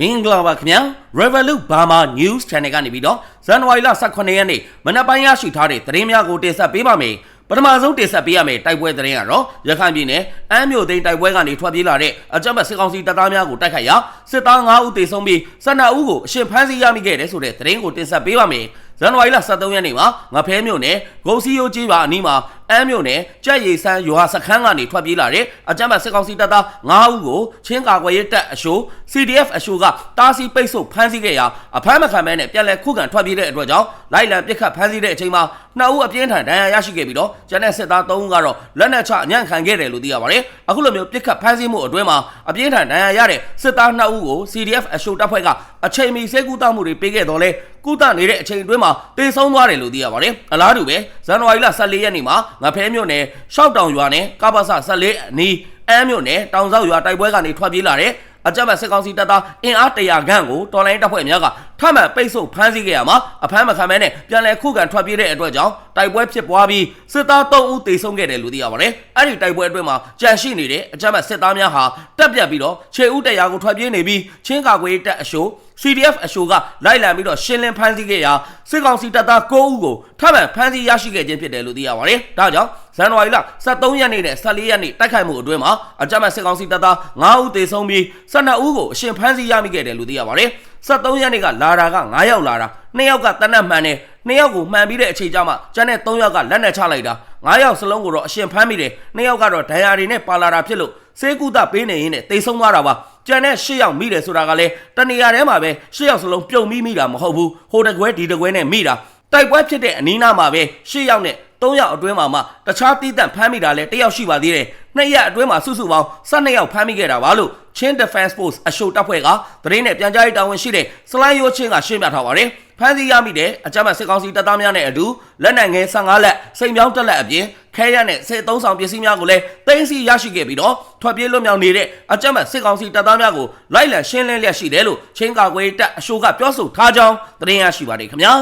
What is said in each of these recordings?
မင်္ဂလာပါခင်ဗျာ Revolut Burma News Channel ကနေပြီးတော့ဇန်နဝါရီလ18ရက်နေ့မနက်ပိုင်းရရှိထားတဲ့သတင်းများကိုတင်ဆက်ပေးပါမယ်ပထမဆုံးတင်ဆက်ပေးရမယ့်တိုက်ပွဲသတင်းကတော့ရခိုင်ပြည်နယ်အမ်းမြို့သိမ်းတိုက်ပွဲကနေထွက်ပြေးလာတဲ့အကြမ်းဖက်စစ်ကောင်စီတပ်သားများကိုတိုက်ခိုက်ရာစစ်သား9ဦးသေဆုံးပြီး12ဦးကိုအရှင်ဖမ်းဆီးရမိခဲ့တယ်ဆိုတဲ့သတင်းကိုတင်ဆက်ပေးပါမယ်ဇန်နဝါရီလ23ရက်နေ့မှာငဖဲမြို့နယ်ဂုံစီယိုကြီးပါအနီးမှာအမ်းမြို့နယ်ကြက်ရီဆန်းရွာစခန်းကနေထွက်ပြေးလာတဲ့အကြမ်းဖက်စစ်ကောင်စီတပ်သား9ဦးကိုချင်းကာကွယ်ရေးတပ်အရှိုး CDF အရှိုးကတားဆီးပိတ်ဆို့ဖမ်းဆီးခဲ့ရာအဖမ်းမခံမဲနဲ့ပြန်လည်ခုခံထွက်ပြေးတဲ့အတွက်ကြောင့်လိုက်လံပစ်ခတ်ဖမ်းဆီးတဲ့အချိန်မှာနှစ်ဦးအပြင်းထန်ဒဏ်ရာရရှိခဲ့ပြီးတော့ကျန်တဲ့စစ်သား3ဦးကတော့လက်နက်ချအညံ့ခံခဲ့တယ်လို့သိရပါတယ်အခုလိုမျိုးပစ်ခတ်ဖမ်းဆီးမှုအတွင်းမှာအပြင်းထန်ဒဏ်ရာရတဲ့စစ်သား2ဦးကို CDF အရှိုးတပ်ဖွဲ့ကအချိန်မီစေကူတာမှုတွေပေးခဲ့တော့လဲ ကုသနေတဲ့အချိန်အတွင်းမှာတေဆုံးသွားတယ်လို့သိရပါတယ်အလားတူပဲဇန်နဝါရီလ14ရက်နေ့မှာငဖဲမြို့နယ်ရှောက်တောင်ရွာနဲ့ကပ္ပစ14အနီးအမ်းမြို့နယ်တောင်ဆောက်ရွာတိုက်ပွဲကနေထွက်ပြေးလာတဲ့အကြမ်းဖက်စစ်ကောင်စီတပ်သားအင်အား100ခန့်ကိုတော်လိုင်းတပ်ဖွဲ့များကထပ်မံပိတ်ဆို့ဖမ်းဆီးခဲ့ရမှာအဖမ်းမခံမဲနဲ့ပြန်လည်ခုခံထွက်ပြေးတဲ့အတွက်ကြောင့်တိုက်ပွဲဖြစ်ပွားပြီးစစ်သား3ဦးသေဆုံးခဲ့တယ်လို့သိရပါတယ်။အဲ့ဒီတိုက်ပွဲအတွင်းမှာကြန့်ရှိနေတဲ့အကြမ်းဖက်စစ်သားများဟာတပ်ပြတ်ပြီးတော့ခြေဦးတရားကိုထွက်ပြေးနေပြီးချင်းကာကွယ်တပ်အရှိုး CDF အရှိုးကလိုက်လံပြီးတော့ရှင်းလင်းဖမ်းဆီးခဲ့ရာစစ်ကောင်စီတပ်သား9ဦးကိုထပ်မံဖမ်းဆီးရရှိခဲ့ခြင်းဖြစ်တယ်လို့သိရပါတယ်။ဒါကြောင့်ဇန်နဝါရီလ23ရက်နေ့နဲ့14ရက်နေ့တိုက်ခိုက်မှုအတွင်းမှာအကြမ်းဖက်စစ်ကောင်စီတပ်သား9ဦးသေဆုံးပြီး12ဦးကိုအရှင်ဖမ်းဆီးရမိခဲ့တယ်လို့သိရပါတယ်။73ရက်နေ့ကလာတာက9ယောက်လာတာ2ယောက်ကတနက်မှန်တယ်2ယောက်ကိုမှန်ပြီးတဲ့အချိန်ကျမှကျန်တဲ့3ယောက်ကလက်နက်ချလိုက်တာ9ယောက်စလုံးကိုတော့အရှင်ဖမ်းမိတယ်2ယောက်ကတော့ဒဏ်ရာတွေနဲ့ပါလာတာဖြစ်လို့စေကူတာပေးနေရင်းနဲ့တိတ်ဆုံးသွားတာပါ ကျန်တဲ့၈ယောက်မိတယ်ဆိုတာကလည်းတနေရာထဲမှာပဲ၈ယောက်စလုံးပြုံမိမိတာမဟုတ်ဘူးဟိုတကွဲဒီတကွဲနဲ့မိတာတိုက်ပွဲဖြစ်တဲ့အနီးနားမှာပဲ၈ယောက်နဲ့၃ယောက်အတွင်းမှာမှတခြားတီးတန့်ဖမ်းမိတာလဲတယောက်ရှိပါသေးတယ်နှစ်ရက်အတွင်းမှာစုစုပေါင်း၁၂ယောက်ဖမ်းမိခဲ့တာပါလို့ချင်း Defense Force အရှိုတပ်ဖွဲ့ကသတင်းနဲ့ပြန်ကြားရေးတာဝန်ရှိတဲ့စလိုင်းရိုးချင်းကရှင်းပြထားပါတယ် ဖမ်းဆီးရမိတဲ့အကြမ်းဖက်စစ်ကောင်စီတပ်သားများနဲ့အတူလက်နက်ငယ်15လက်စိန်ပြောင်းတက်လက်အပြင်ခဲရနဲ့စစ်သုံးဆောင်ပစ္စည်းများကိုလည်းတင်းစီရရှိခဲ့ပြီးတော့ထွက်ပြေးလွတ်မြောက်နေတဲ့အကြမ်းဖက်စစ်ကောင်စီတပ်သားများကိုလိုက်လံရှင်းလင်းလျက်ရှိတယ်လို့ချင်းကာကွယ်တပ်အရှိုကပြောဆိုထားကြောင်းသတင်းရရှိပါတယ်ခင်ဗျာ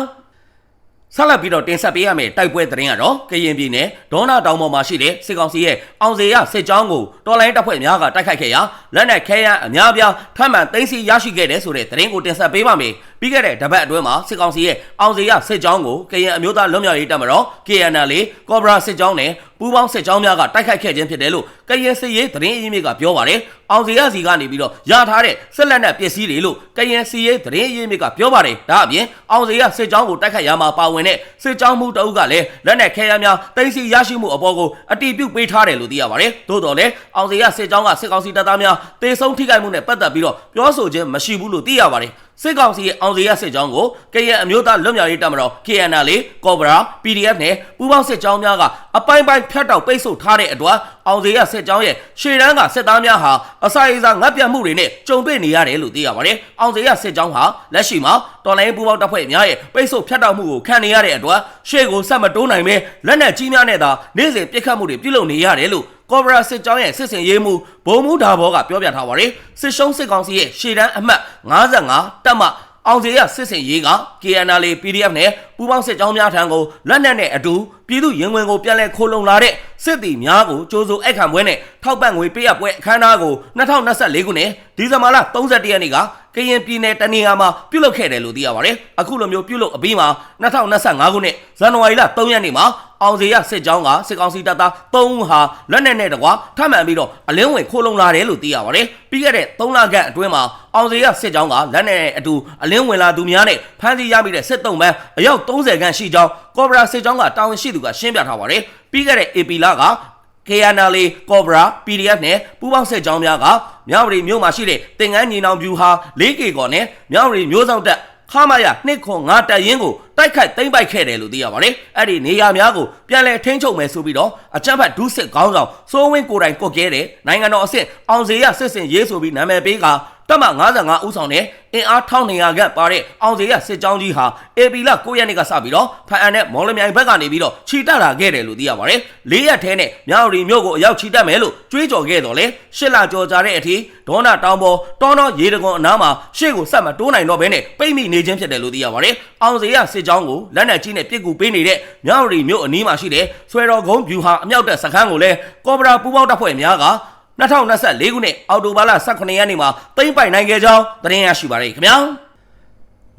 ဆက်လက်ပြီးတော့တင်ဆက်ပေးရမယ့်တိုက်ပွဲသတင်းကတော့ကရင်ပြည်နယ်ဒေါနာတောင်ပေါ်မှာရှိတဲ့စစ်ကောင်စီရဲ့အောင်စေရစစ်ကြောင်းကိုတော်လိုင်းတပ်ဖွဲ့များကတိုက်ခိုက်ခဲ့ရာလက်နက်ခဲယမ်းအများပြားထပ်မံသိမ်းဆည်းရရှိခဲ့တဲ့ဆိုတဲ့သတင်းကိုတင်ဆက်ပေးပါမယ်။ ပြီးခဲ့တဲ့တပတ်အတွင်းမှာစစ်ကောင်စီရဲ့အောင်စေရစစ်ကြောင်းကိုကရင်အမျိုးသားလွတ်မြောက်ရေးတပ်မတော် KNL ကော့ဘရာစစ်ကြောင်းနဲ့ပူးပေါင်းစစ်ကြောင်းများကတိုက်ခိုက်ခဲ့ခြင်းဖြစ်တယ်လို့ကရင်စစ်ရေးသတင်းအရင်းမြစ်ကပြောပါတယ်။အောင်စေရစီကနေပြီးတော့ရထားတဲ့စစ်လက်နက်ပစ္စည်းတွေလို့ကရင်စစ်ရေးသတင်းအရင်းမြစ်ကပြောပါတယ်။ဒါအပြင်အောင်စေရစစ်ကြောင်းကိုတိုက်ခိုက်ရမှာပါဝင်တဲ့စစ်ကြောင်းမှုတအုပ်ကလည်းလက်နက်ခဲယမ်းများတင်စီရရှိမှုအပေါ်ကိုအတိပြုပေးထားတယ်လို့သိရပါတယ်။သို့တော်လည်းအောင်စေရစစ်ကြောင်းကစစ်ကောင်စီတပ်သားများတေဆုံးထိခိုက်မှုနဲ့ပတ်သက်ပြီးတော့ပြောဆိုခြင်းမရှိဘူးလို့သိရပါတယ်။ စစ်ကောင်စီရဲ့အောင်စီရစစ်ကြောင်းကိုကရအမျိုးသားလွတ်မြောက်ရေးတပ်မတော် KNL ကော့ဘရာ PDF နဲ့ပူးပေါင်းစစ်ကြောင်းများကအပိုင်းပိုင်းဖြတ်တောက်ပိတ်ဆို့ထားတဲ့အတွက်အောင်စီရစစ်ကြောင်းရဲ့ရှေ့တန်းကစစ်သားများဟာအစာအိစာငတ်ပြတ်မှုတွေနဲ့ကြုံတွေ့နေရတယ်လို့သိရပါတယ်။အောင်စီရစစ်ကြောင်းဟာလက်ရှိမှာတော်လိုင်းပူးပေါင်းတပ်ဖွဲ့များရဲ့ပိတ်ဆို့ဖြတ်တောက်မှုကိုခံနေရတဲ့အတွက်ရှေ့ကိုဆက်မတိုးနိုင်ပဲလက်နက်ကြီးများနဲ့သာနေ့စဉ်ပစ်ခတ်မှုတွေပြုလုပ်နေရတယ်လို့ ကော်ဘရာစစ်ကြောင်းရဲ့စစ်စင်ရေးမှုဘုံမူဒါဘောကပြောပြထားပါတယ်စစ်ရှုံးစစ်ကောင်စီရဲ့ရှေ့တန်းအမှတ်55တပ်မအောင်စီရစစ်စင်ရေးက KNL PDF နဲ့ပူးပေါင်းစစ်ကြောင်းများထံကိုလက်နက်နဲ့အတူပြည်သူရင်ဝင်ကိုပြန်လည်ခိုးလုံလာတဲ့စစ်တီများကိုကြိုးစိုးအိတ်ခံပွဲနဲ့ထောက်ပံ့ငွေပေးရပွဲအခမ်းအနားကို2024ခုနှစ်ဒီဇင်ဘာလ31ရက်နေ့ကကရင်ပြည်နယ်တနေရာမှာပြုလုပ်ခဲ့တယ်လို့သိရပါတယ်။အခုလိုမျိုးပြုလုပ်အပြီးမှာ2025ခုနှစ်ဇန်နဝါရီလ3ရက်နေ့မှာ အောင်စေရစစ်ကြောင်းကစစ်ကောင်စီတပ်သား3ဦးဟာလက်နက်နဲ့တကွာထပ်မံပြီးတော့အလင်းဝင်ခိုးလုံလာတယ်လို့သိရပါတယ်။ပြီးခဲ့တဲ့3လခန့်အတွင်းမှာအောင်စေရစစ်ကြောင်းကလက်နက်နဲ့အတူအလင်းဝင်လာသူများနဲ့ဖမ်းဆီးရမိတဲ့စစ်တုံးပန်းအယောက်30ခန့်ရှိကြောင်းကော်ဘရာစစ်ကြောင်းကတာဝန်ရှိသူကရှင်းပြထားပါတယ်။ပြီးခဲ့တဲ့ AP လက KNL Cobra PDF နဲ့ပူးပေါင်းစစ်ကြောင်းများကမြောက်ရီမြို့မှာရှိတဲ့တင်ငန်းညီနောင်ဗျူဟာ 4K ကော်နဲ့မြောက်ရီမျိုးဆောင်တက်ခမာရနှစ်ခွန်ငါတက်ရင်ကို တိုက်ခိုက်သိမ်းပိုက်ခဲ့တယ်လို့သိရပါတယ်။အဲ့ဒီနေရာများကိုပြန်လည်ထိန်းချုပ်မယ်ဆိုပြီးတော့အကြမ်းဖက်ဒုစစ်ခေါင်းဆောင်စိုးဝင်းကိုတိုင်ကုတ်ခဲ့တဲ့နိုင်ငံတော်အဆင့်အောင်စေရစစ်စင်ရေးဆိုပြီးနာမည်ပေးက တပ်မ55ဦးဆောင်တဲ့အင်အား1200ခန့်ပါတဲ့အောင်စေရစစ်ကြောင်းကြီးဟာအေပီလ9ရက်နေ့ကစပြီးတော့ဖန်အန်နဲ့မော်လမြိုင်ဘက်ကနေပြီးတော့ခြိတက်လာခဲ့တယ်လို့သိရပါတယ်။၄ရက်ထဲနဲ့မြောက်ရီမြို့ကိုအရောက်ခြိတက်မယ်လို့ကြွေးကြော်ခဲ့တော့လေရှစ်လကြော်ကြတဲ့အထိဒေါနာတောင်ပေါ်တောတော်ရေတကွန်အနားမှာရှေ့ကိုဆက်မတိုးနိုင်တော့ဘဲနဲ့ပိတ်မိနေခြင်းဖြစ်တယ်လို့သိရပါတယ်။အောင်စေရစစ်ကြောင်းကိုလက်နက်ကြီးနဲ့ပစ်ကူပေးနေတဲ့မြောက်ရီမြို့အနီးမှာရှိတဲ့ဆွဲတော်ကုန်းဗျူဟာအမြောက်တပ်စခန်းကိုလည်းကော်ဘရာပူပေါင်းတပ်ဖွဲ့များက 2024ခုနှစ်အောက်တိုဘာလ18ရက်နေ့မှာသိမ်းပိုက်နိုင်ခဲ့ကြောင်းသတင်းရရှိပါရခင်ဗျာ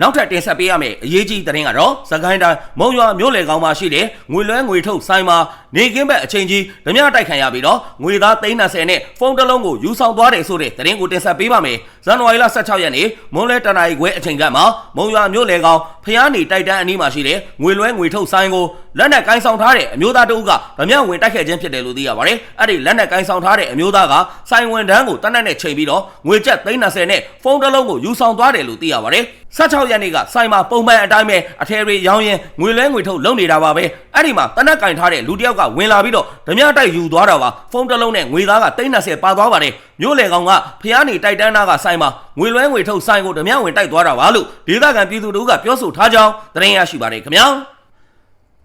နောက်ထပ်တင်ဆက်ပေးရမယ့်အရေးကြီးသတင်းကတော့စကိုင်းတိုင်းမုံရွာမြို့လေကောင်းမှာရှိတဲ့ငွေလွှဲငွေထုတ်ဆိုင်မှာနေကင်းဘက်အချိန်ကြီးဓမြတိုက်ခံရပြီးတော့ငွေသား330နဲ့ဖုန်းတစ်လုံးကိုယူဆောင်သွားတယ်ဆိုတဲ့သတင်းကိုတင်ဆက်ပေးပါမယ်။ဇန်နဝါရီလ16ရက်နေ့မွန်းလဲတနာရီခွဲအချိန်ကမှမုံရွာမြို့လေကောင်းဖျားနေတိုက်တန်းအနီးမှာရှိတဲ့ငွေလွှဲငွေထုတ်ဆိုင်ကိုလက်နက်ကိုင်းဆောင်ထားတဲ့အမျိုးသားတအုပ်ကဓမြဝင်တိုက်ခဲ့ခြင်းဖြစ်တယ်လို့သိရပါတယ်။အဲ့ဒီလက်နက်ကိုင်းဆောင်ထားတဲ့အမျိုးသားကဆိုင်ဝင်တန်းကိုတနက်နဲ့ချိန်ပြီးတော့ငွေကျပ်330နဲ့ဖုန်းတစ်လုံးကိုယူဆောင်သွားတယ်လို့သိရပါတယ်။16ရက်နေ့ကဆိုင်မှာပုံမှန်အတိုင်းပဲအထယ်တွေရောင်းရင်ငွေလဲငွေထုတ်လုပ်နေတာပါပဲအဲ့ဒီမှာတနက်ကင်ထားတဲ့လူတစ်ယောက်ကဝင်လာပြီးတော့ဓမြတိုက်ယူသွားတာပါဖုန်းတစ်လုံးနဲ့ငွေသားက330ပါသွားပါတယ် မြို့လေကောင်ကဖျားနေတိုက်တန်းသားကဆိုင်မှာငွေလွှဲငွေထုတ်ဆိုင်ကိုဓမြဝင်တိုက်သွားတာပါလို့ဒေသခံပြည်သူတို့ကပြောဆိုထားကြောင်းသတင်းရရှိပါတယ်ခင်ဗျာ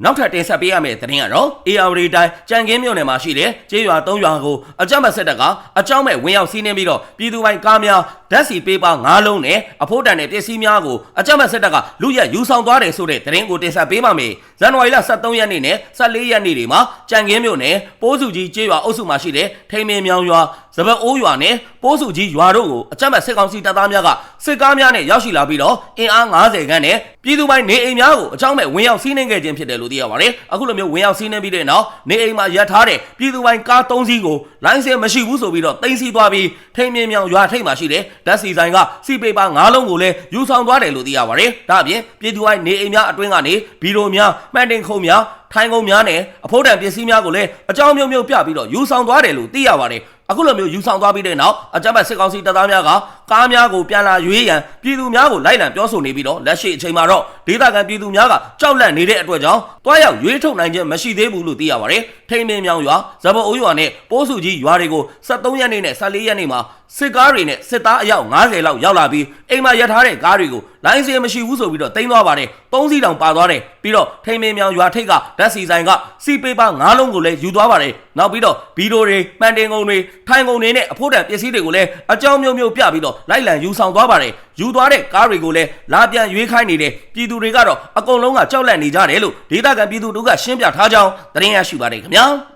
နောက်ထပ်တင်ဆက်ပေးရမယ့်သတင်းကတော့ AR တိုင်းကြံကင်းမြို့နယ်မှာရှိတဲ့ကျေးရွာ၃ရွာကိုအကြမ်းဖက်စစ်တပ်ကအကြောင်းမဲ့ဝင်ရောက်စီးနင်းပြီးတော့ပြည်သူပိုင်းကားများဓာတ်စီပေးပါ၅လုံးနဲ့အဖို့တန်တဲ့ပစ္စည်းများကိုအကြမ်းဖက်စစ်တပ်ကလူရက်ယူဆောင်သွားတယ်ဆိုတဲ့သတင်းကိုတင်ဆက်ပေးပါမယ်။ဇန်နဝါရီလ23ရက်နေ့နဲ့14ရက်နေ့တွေမှာကြံကင်းမြို့နယ်ပိုးစုကြီးကျေးရွာအုပ်စုမှာရှိတဲ့ထိန်မင်းမြောင်ရွာစပတ်အိုးရွာနဲ့ပိုးစုကြီးရွာတို့ကိုအကြမ်းဖက်စစ်ကောင်စီတပ်သားများကစစ်ကားများနဲ့ရောက်ရှိလာပြီးတော့အင်အား90ခန်းနဲ့ပြည်သူပိုင်းနေအိမ်များကိုအကြောင်းမဲ့ဝင်ရောက်စီးနင်းခဲ့ခြင်းဖြစ်တယ်လို့သိရပါတယ်။အခုလိုမျိုးဝင်ရောက်စီးနင်းပြီးတဲ့နောက်နေအိမ်မှာရပ်ထားတဲ့ပြည်သူပိုင်းကား3စီးကိုလိုင်းစင်မရှိဘူးဆိုပြီးတော့တင်စီသွားပြီးထိန်မြင်မြောင်ရွာထိပ်မှာရှိတဲ့ ဓာတ်စီဆိုင်ကစီပေပါ9လုံးကိုလည်းယူဆောင်သွားတယ်လို့သိရပါတယ်။ဒါအပြင်ပြည်သူပိုင်းနေအိမ်များအတွင်းကနေဘီရိုများမှန်တင်ခုံများထိုင်ကုန်များနဲ့အဖို့တန်ပစ္စည်းများကိုလည်းအကြောင်းမျိုးမျိုးပြပြီးတော့ယူဆောင်သွားတယ်လို့သိရပါတယ်။အခုလိုမျိုးယူဆောင်သွားပြီးတဲ့နောက်အကြမ်းဖက်စစ်ကောင်စီတပ်သားများကကားများကိုပြန်လာရွေးရန်ပြည်သူများကိုလိုက်လံပြောဆိုနေပြီးတော့လက်ရှိအချိန်မှာတော့ဒေသခံပြည်သူများကကြောက်လန့်နေတဲ့အတွက်ကြောင့်တွားရောက်ရွေးထုတ်နိုင်ခြင်းမရှိသေးဘူးလို့သိရပါတယ်။ထိန်မင်းမြောင်ရွာဇဘအိုးရွာနဲ့ပိုးစုကြီးရွာတွေကို73ရက်နေ့နဲ့14ရက်နေ့မှာစစ်ကားတွေနဲ့စစ်သားအယောက်90လောက်ရောက်လာပြီးအိမ်မှာရပ်ထားတဲ့ကားတွေကိုလိုင်းစင်မရှိဘူးဆိုပြီးတော့တင်သွားပါတယ်။သုံးစီးတောင်ပါသွားတယ်။ပြီးတော့ထိန်မင်းမြောင်ရွာထိပ်ကဓာတ်စီဆိုင်ကစီပေပါ9လုံးကိုလည်းယူသွားပါတယ်။နောက်ပြီးတော့ဗီဒီယိုတွေမှန်တင်ကုန်တွေထိုင်ကုန်တွေနဲ့အဖို့တန်ပစ္စည်းတွေကိုလည်းအကြောင်းမျိုးမျိုးပြပြီးတော့လိုက်လံယူဆောင်သွားပါတယ်။ယူသွားတဲ့ကားတွေကိုလည်းလာပြန်ရွေးခိုင်းနေတဲ့ပြည်သူတွေကတော့အကုန်လုံးကကြောက်လန့်နေကြတယ်လို့ဒေသခံပြည်သူတို့ကရှင်းပြထားကြောင်းသတင်းရရှိပါတယ်ခင်ဗျာ။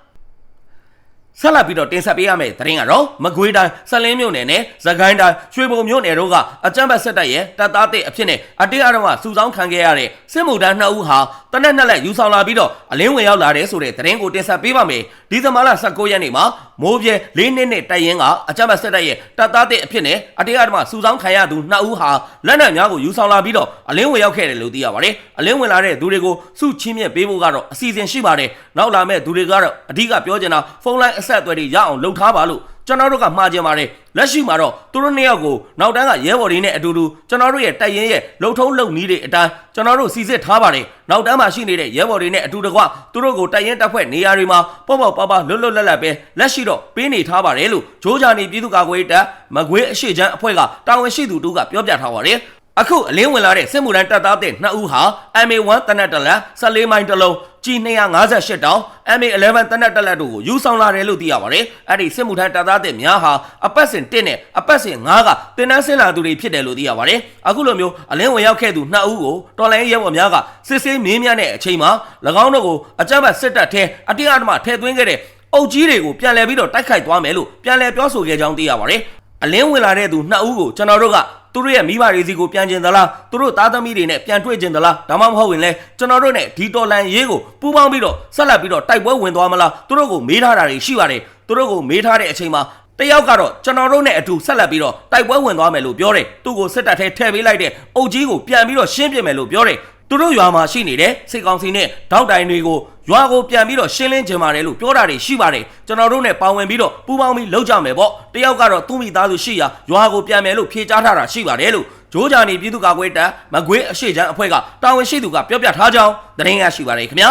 ဆက်လက်ပြီးတော့တင်ဆက်ပေးရမယ့်သတင်းကတော့မကွေးတိုင်းဆလင်းမြို့နယ်နဲ့သခိုင်းတိုင်းရွှေဘုံမြို့နယ်တို့ကအကြမ်းဖက်စစ်တပ်ရဲ့တပ်သားတဲ့အဖြစ်နဲ့အတေးအရုံးကစုဆောင်းခံခဲ့ရတဲ့စစ်မှုထမ်းနှစ်ဦးဟာတနက်နှစ်လက်ယူဆောင်လာပြီးတော့အလင်းဝင်ရောက်လာတဲ့ဆိုတဲ့သတင်းကိုတင်ဆက်ပေးပါမယ်ဒီဇင်ဘာလ19ရက်နေ့မှာမိုးပြဲ၄နှစ်နဲ့တိုက်ရင်ကအကြမ်းဖက်စစ်တပ်ရဲ့တပ်သားတဲ့အဖြစ်နဲ့အတေးအရုံးကစုဆောင်းခံရသူနှစ်ဦးဟာလက်နက်များကိုယူဆောင်လာပြီးတော့အလင်းဝင်ရောက်ခဲ့တယ်လို့သိရပါတယ်အလင်းဝင်လာတဲ့သူတွေကိုစုချင်းမြက်ပေးဖို့ကတော့အစီအစဉ်ရှိပါတယ်နောက်လာမဲ့သူတွေကတော့အဓိကပြောချင်တာဖုန်းလိုင်းအဆက်အသွယ်တွေရအောင်လုပ်ထားပါလို့ကျွန်တော်တို့ကမှားကြပါတယ်လက်ရှိမှာတော့သူတို့နှစ်ယောက်ကိုနောက်တန်းကရဲဘော်တွေနဲ့အတူတူကျွန်တော်တို့ရဲ့တိုက်ရင်ရဲ့လှုပ်ထုံးလှုပ်နည်းတွေအတိုင်းကျွန်တော်တို့စီစစ်ထားပါတယ်နောက်တန်းမှာရှိနေတဲ့ရဲဘော်တွေနဲ့အတူတကွသူတို့ကိုတိုက်ရင်တက်ဖွဲ့နေရာတွေမှာပေါ့ပေါ့ပါပါလွတ်လွတ်လပ်လပ်ပဲလက်ရှိတော့ပေးနေထားပါတယ်လို့ဂျိုးဂျာနီပြည်သူ့ကာကွယ်ရေးတပ်မကွေးအရှိချမ်းအဖွဲ့ကတာဝန်ရှိသူတို့ကပြောပြထားပါတယ် အခုအလင်းဝင်လာတဲ့စစ်မှုထမ်းတပ်သားတဲ့နှစ်ဦးဟာ MA1 တနက်တလက်14မိုင်တလုံးကြီး258တောင် MA11 တနက်တလက်တို့ကိုယူဆောင်လာတယ်လို့သိရပါတယ်။အဲ့ဒီစစ်မှုထမ်းတပ်သားတဲ့များဟာအပတ်စဉ်1နဲ့အပတ်စဉ်5ကတင်တန်းဆင်းလာသူတွေဖြစ်တယ်လို့သိရပါတယ်။အခုလိုမျိုးအလင်းဝင်ရောက်ခဲ့သူနှစ်ဦးကိုတော်လိုင်းရဲဘော်များကစစ်ဆေးမင်းမြတ်တဲ့အချိန်မှာ၎င်းတို့ကိုအကြမ်းဖက်စစ်တပ်ထဲအတင်းအဓမ္မထဲသွင်းခဲ့တဲ့အုပ်ကြီးတွေကိုပြန်လည်ပြီးတော့တိုက်ခိုက်သွားမယ်လို့ပြန်လည်ပြောဆိုခဲ့ကြောင်းသိရပါတယ်။အလင်းဝင်လာတဲ့သူနှစ်ဦးကိုကျွန်တော်တို့က သူတို့ရဲ့မိဘတွေစီကိုပြန်ကျင်သလားသူတို့သားသမီးတွေနဲ့ပြန်တွေ့ကျင်သလားဒါမှမဟုတ်ရင်လဲကျွန်တော်တို့နဲ့ဒီတော်လန်ရေးကိုပူးပေါင်းပြီးတော့ဆက်လက်ပြီးတော့တိုက်ပွဲဝင်သွားမလားသူတို့ကိုမေးထားတာတွေရှိပါတယ်သူတို့ကိုမေးထားတဲ့အချိန်မှာတယောက်ကတော့ကျွန်တော်တို့နဲ့အတူဆက်လက်ပြီးတော့တိုက်ပွဲဝင်သွားမယ်လို့ပြောတယ်သူ့ကိုစစ်တပ်ထဲထည့်ပေးလိုက်တဲ့အုပ်ကြီးကိုပြန်ပြီးတော့ရှင်းပြမယ်လို့ပြောတယ်သူတို့ရွာမှာရှိနေတဲ့စစ်ကောင်စီနဲ့တောက်တိုင်တွေကို ရွာကိုပြန်ပြီးတော့ရှင်းလင်းကြပါတယ်လို့ပြောတာတွေရှိပါတယ်ကျွန်တော်တို့နဲ့ပါဝင်ပြီးတော့ပူးပေါင်းပြီးလုပ်ကြမယ်ပေါ့တယောက်ကတော့သူ့မိသားစုရှိရာရွာကိုပြန်မယ်လို့ဖြေကြားထားတာရှိပါတယ်လို့ဂျိုးဂျာနီပြည်သူ့ကာကွယ်တပ်မကွေးအရှိချမ်းအဖွဲ့ကတာဝန်ရှိသူကပြောပြထားကြောင်းသတင်းရရှိပါတယ်ခင်ဗျာ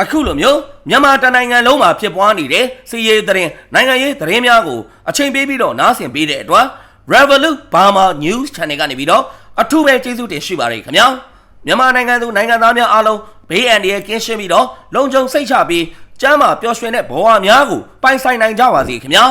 အခုလိုမျိုးမြန်မာတနိုင်ငံလုံးမှာဖြစ်ပွားနေတဲ့စီးရေးသတင်းနိုင်ငံရေးသတင်းများကိုအချိန်ပေးပြီးတော့နားဆင်ပေးတဲ့အတွက် Revolut Burma News Channel ကနေပြီးတော့အထူးပဲကျေးဇူးတင်ရှိပါတယ်ခင်ဗျာမြန်မာနိုင်ငံသူနိုင်ငံသားများအားလုံး ဘေးအန္တရာယ်ကင်းရှင်းပြီးတော့လုံခြုံစိတ်ချပြီးကျမ်းမာပျော်ရွှင်တဲ့ဘဝများကိုပိုင်ဆိုင်နိုင်ကြပါစေခင်ဗျာ